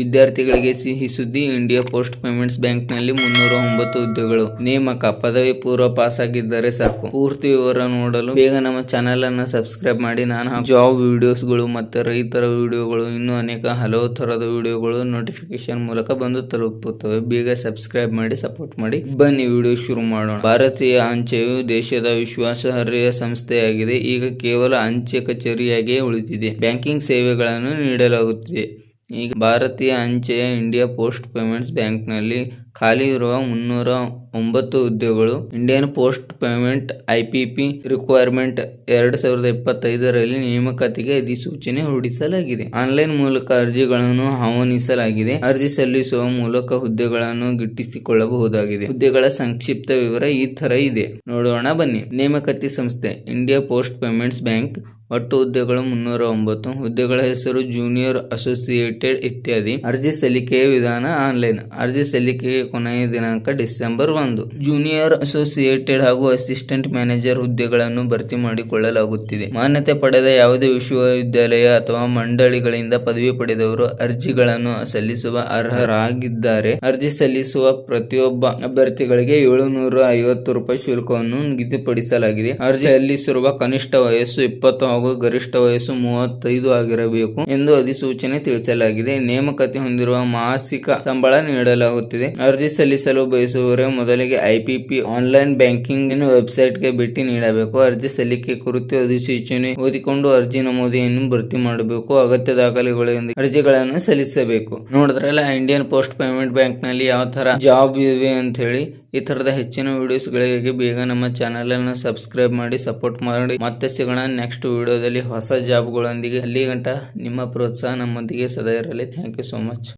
ವಿದ್ಯಾರ್ಥಿಗಳಿಗೆ ಸಿಹಿ ಸುದ್ದಿ ಇಂಡಿಯಾ ಪೋಸ್ಟ್ ಪೇಮೆಂಟ್ಸ್ ಬ್ಯಾಂಕ್ನಲ್ಲಿ ಮುನ್ನೂರ ಒಂಬತ್ತು ಹುದ್ದೆಗಳು. ನೇಮಕ, ಪದವಿ ಪೂರ್ವ ಪಾಸ್ ಆಗಿದ್ದರೆ ಸಾಕು. ಪೂರ್ತಿ ವಿವರ ನೋಡಲು ಬೇಗ ನಮ್ಮ ಚಾನೆಲ್ ಅನ್ನ ಸಬ್ಸ್ಕ್ರೈಬ್ ಮಾಡಿ. ನಾನು ಜಾಬ್ ವಿಡಿಯೋಸ್ಗಳು ಮತ್ತೆ ರೈತರ ವಿಡಿಯೋಗಳು ಇನ್ನೂ ಅನೇಕ ಹಲವು ತರದ ವಿಡಿಯೋಗಳು ನೋಟಿಫಿಕೇಶನ್ ಮೂಲಕ ಬಂದು ತಲುಪುತ್ತವೆ. ಬೇಗ ಸಬ್ಸ್ಕ್ರೈಬ್ ಮಾಡಿ ಸಪೋರ್ಟ್ ಮಾಡಿ. ಬನ್ನಿ ವಿಡಿಯೋ ಶುರು ಮಾಡೋಣ. ಭಾರತೀಯ ಅಂಚೆಯು ದೇಶದ ವಿಶ್ವಾಸಾರ್ಹ ಸಂಸ್ಥೆಯಾಗಿದೆ. ಈಗ ಕೇವಲ ಅಂಚೆ ಕಚೇರಿಯಾಗಿಯೇ ಉಳಿದಿದೆ. ಬ್ಯಾಂಕಿಂಗ್ ಸೇವೆಗಳನ್ನು ನೀಡಲಾಗುತ್ತಿದೆ. ಈಗ ಭಾರತೀಯ ಅಂಚೆಯ ಇಂಡಿಯಾ ಪೋಸ್ಟ್ ಪೇಮೆಂಟ್ಸ್ ಬ್ಯಾಂಕ್ನಲ್ಲಿ ಖಾಲಿ ಇರುವ ಮುನ್ನೂರ ಒಂಬತ್ತು ಹುದ್ದೆಗಳು Indian post payment IPP requirement ಎರಡ್ ಸಾವಿರದ ಇಪ್ಪತ್ತೈದರಲ್ಲಿ ನೇಮಕಾತಿಗೆ ಅಧಿಸೂಚನೆ ಹೊರಡಿಸಲಾಗಿದೆ. ಆನ್ಲೈನ್ ಮೂಲಕ ಅರ್ಜಿಗಳನ್ನು ಆಹ್ವಾನಿಸಲಾಗಿದೆ. ಅರ್ಜಿ ಸಲ್ಲಿಸುವ ಮೂಲಕ ಹುದ್ದೆಗಳನ್ನು ಗಿಟ್ಟಿಸಿಕೊಳ್ಳಬಹುದಾಗಿದೆ. ಹುದ್ದೆಗಳ ಸಂಕ್ಷಿಪ್ತ ವಿವರ ಈ ತರ ಇದೆ. ನೋಡೋಣ, ಬನ್ನಿ. ನೇಮಕಾತಿ ಸಂಸ್ಥೆ ಇಂಡಿಯಾ ಪೋಸ್ಟ್ ಪೇಮೆಂಟ್ಸ್ ಬ್ಯಾಂಕ್ ಒಟ್ಟು ಹುದ್ದೆಗಳು ಮುನ್ನೂರ ಒಂಬತ್ತು. ಹುದ್ದೆಗಳ ಹೆಸರು ಜೂನಿಯರ್ ಅಸೋಸಿಯೇಟೆಡ್ ಇತ್ಯಾದಿ. ಅರ್ಜಿ ಸಲ್ಲಿಕೆಯ ವಿಧಾನ ಆನ್ಲೈನ್. ಅರ್ಜಿ ಸಲ್ಲಿಕೆಯ ಕೊನೆಯ ದಿನಾಂಕ ಡಿಸೆಂಬರ್ ಒಂದು. ಜೂನಿಯರ್ ಅಸೋಸಿಯೇಟೆಡ್ ಹಾಗೂ ಅಸಿಸ್ಟೆಂಟ್ ಮ್ಯಾನೇಜರ್ ಹುದ್ದೆಗಳನ್ನು ಭರ್ತಿ ಮಾಡಿಕೊಳ್ಳಲಾಗುತ್ತಿದೆ. ಮಾನ್ಯತೆ ಪಡೆದ ಯಾವುದೇ ವಿಶ್ವವಿದ್ಯಾಲಯ ಅಥವಾ ಮಂಡಳಿಗಳಿಂದ ಪದವಿ ಪಡೆದವರು ಅರ್ಜಿಗಳನ್ನು ಸಲ್ಲಿಸುವ ಅರ್ಹರಾಗಿದ್ದಾರೆ. ಅರ್ಜಿ ಸಲ್ಲಿಸುವ ಪ್ರತಿಯೊಬ್ಬ ಅಭ್ಯರ್ಥಿಗಳಿಗೆ ಏಳುನೂರ ಐವತ್ತು ರೂಪಾಯಿ ಶುಲ್ಕವನ್ನು ನಿಗದಿಪಡಿಸಲಾಗಿದೆ. ಅರ್ಜಿ ಸಲ್ಲಿಸಿರುವ ಕನಿಷ್ಠ ವಯಸ್ಸು ಇಪ್ಪತ್ತು ಹಾಗೂ ಗರಿಷ್ಠ ವಯಸ್ಸು ಮೂವತ್ತೈದು ಆಗಿರಬೇಕು ಎಂದು ಅಧಿಸೂಚನೆ ತಿಳಿಸಲಾಗಿದೆ. ನೇಮಕತೆ ಹೊಂದಿರುವ ಮಾಸಿಕ ಸಂಬಳ ನೀಡಲಾಗುತ್ತಿದೆ. ಅರ್ಜಿ ಸಲ್ಲಿಸಲು ಬಯಸುವವರೇ ಮೊದಲಿಗೆ ಐಪಿಪಿ ಆನ್ಲೈನ್ ಬ್ಯಾಂಕಿಂಗ್ ವೆಬ್ಸೈಟ್ಗೆ ಭೇಟಿ ನೀಡಬೇಕು. ಅರ್ಜಿ ಸಲ್ಲಿಕೆ ಕುರಿತು ಅಧಿಸೂಚನೆ ಓದಿಕೊಂಡು ಅರ್ಜಿ ನಮೂದಿಯನ್ನು ಭರ್ತಿ ಮಾಡಬೇಕು. ಅಗತ್ಯ ದಾಖಲೆಗಳೊಂದಿಗೆ ಅರ್ಜಿಗಳನ್ನು ಸಲ್ಲಿಸಬೇಕು. ನೋಡಿದ್ರಲ್ಲ ಇಂಡಿಯನ್ ಪೋಸ್ಟ್ ಪೇಮೆಂಟ್ ಬ್ಯಾಂಕ್ನಲ್ಲಿ ಯಾವ ತರ ಜಾಬ್ ಇವೆ ಅಂತ ಹೇಳಿ, ಈ ತರದ ಹೆಚ್ಚಿನ ವಿಡಿಯೋಸ್ಗಳಿಗೆ ಬೇಗ ನಮ್ಮ ಚಾನೆಲ್ ಅನ್ನು ಸಬ್ಸ್ಕ್ರೈಬ್ ಮಾಡಿ ಸಪೋರ್ಟ್ ಮಾಡಿ. ಮತ್ತೆ ಸಿಗೋಣ ನೆಕ್ಸ್ಟ್ ವಿಡಿಯೋದಲ್ಲಿ ಹೊಸ ಜಾಬ್ಗಳೊಂದಿಗೆ ಅಲ್ಲಿ ಗಂಟ, ನಿಮ್ಮ ಪ್ರೋತ್ಸಾಹ ನಮ್ಮೊಂದಿಗೆ ಸದಾ ಇರಲಿ. Thank you so much